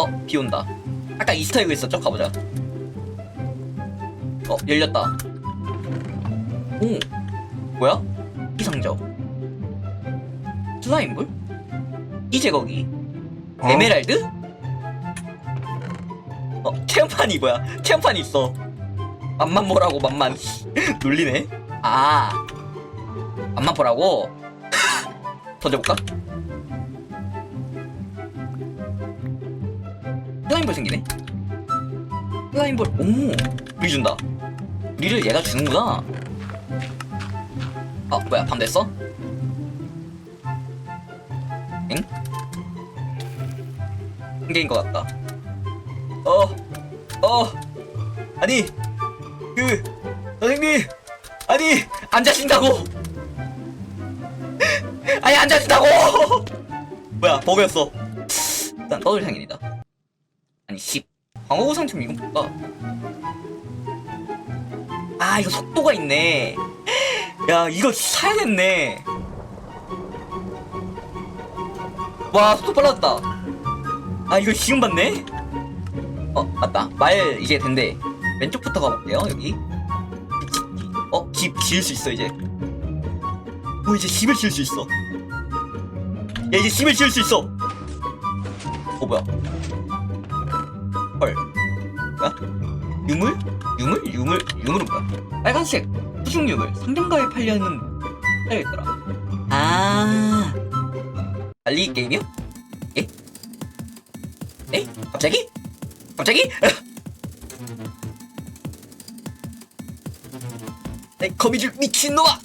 어, 비 온다. 아까 이스터에그 있었죠? 가보자. 어, 열렸다. 오, 뭐야? 이 상점. 슬라임볼? 이제 거기. 에메랄드? 어, 체험판이 뭐야? 체험판이 있어. 맛만 보라고 맛만 놀리네. 아, 맛만 보라고. 던져볼까? 슬라임볼 생기네. 슬라임볼, 오, 우리 준다. 우리를 얘가 주는구나. 아, 뭐야, 밤 됐어? 엥? 한개인 것 같다. 어, 어, 아니, 그, 선생님, 아니, 안 자신다고! 아니, 안 자신다고! 뭐야, 버그였어. 일단 떠들 상인이다. 아니, 10. 광어구 상점 이건 뭘까? 아, 이거 속도가 있네. 야, 이거 사야겠네. 와, 속도 빨라졌다. 아, 이거 지금 봤네? 어, 맞다. 말 이제 된대. 왼쪽부터 가볼게요, 여기. 어, 집 지을 수 있어, 이제. 어, 이제 집을 지을 수 있어. 야, 이제 집을 지을 수 있어. 어, 뭐야. 헐. 뭐야? 유물? 유물? 유물? 유물은 뭐야? 빨간색 수중 유물. 상점가에 팔려있는, 팔려있더라. 아. 달리기 게임이요? 예? 에? 갑자기? 갑자기? 내 거미줄 미친놈아!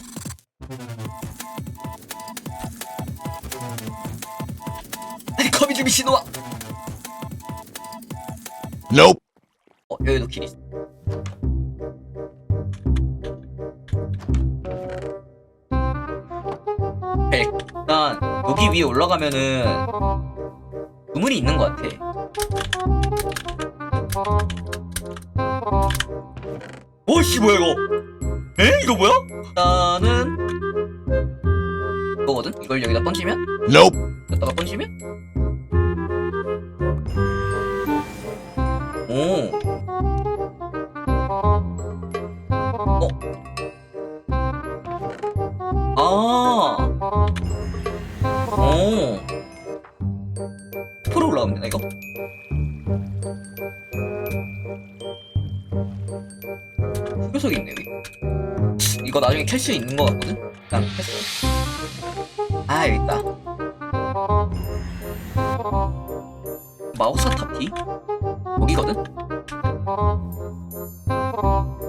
내 거미줄 미친놈아! Nope. 어, 여기도 길 있어. 일단 여기 위에 올라가면은 우물이 있는 것 같아. 오씨 뭐야 이거? 에? 이거 뭐야? 일단은 이거거든? 이걸 여기다 던지면 Nope. 여기다가 던지면 오. 어. 아. 오. 포로 올라가면 되나 이거? 흑요석이 있네 여기. 이거 나중에 캘 수 있는 거 같거든? 일단 켰어. 아 여기 있다. 마우스 탑티? 여기거든?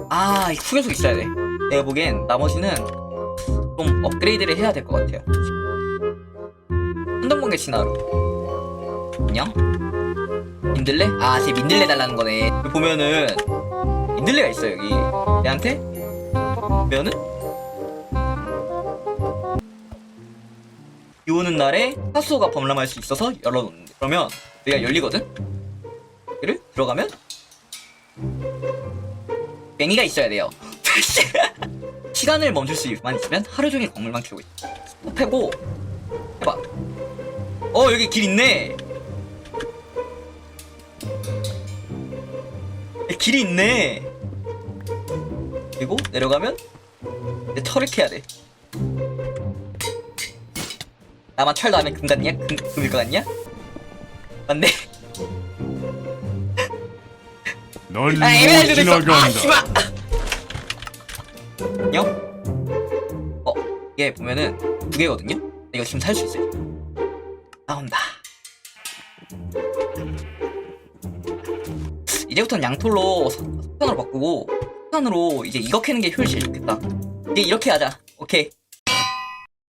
아, 이 후계속 있어야 돼. 내가 보기엔 나머지는 좀 업그레이드를 해야 될 것 같아요. 한동번개 진화로. 안녕? 민들레? 아, 쟤 민들레 달라는 거네. 여기 보면은 민들레가 있어, 여기. 얘한테? 보면은? 비 오는 날에 하수가 범람할 수 있어서 열어놓는데. 그러면 여기가 열리거든? 여기를 들어가면 뱅이가 있어야 돼요. 시간을 멈출 수만 있으면 하루 종일 건물만 키우고 있어. 스톱해고 해봐. 어 여기 길 있네. 여기 길이 있네. 그리고 내려가면 이제 털을 캐야 돼. 나만 철 나면 금 같냐? 금, 금일 것 같냐? 맞네. 넌 아, 못 에메랄드도 있어. 아, 지나간다. 씨발. 안녕? 어, 얘 보면은 두 개거든요? 이거 지금 살 수 있어요. 나온다. 이제부터는 양털로 석탄으로 바꾸고 석탄으로 이제 이거 캐는 게 훨씬 좋겠다. 이제 이렇게 하자. 오케이.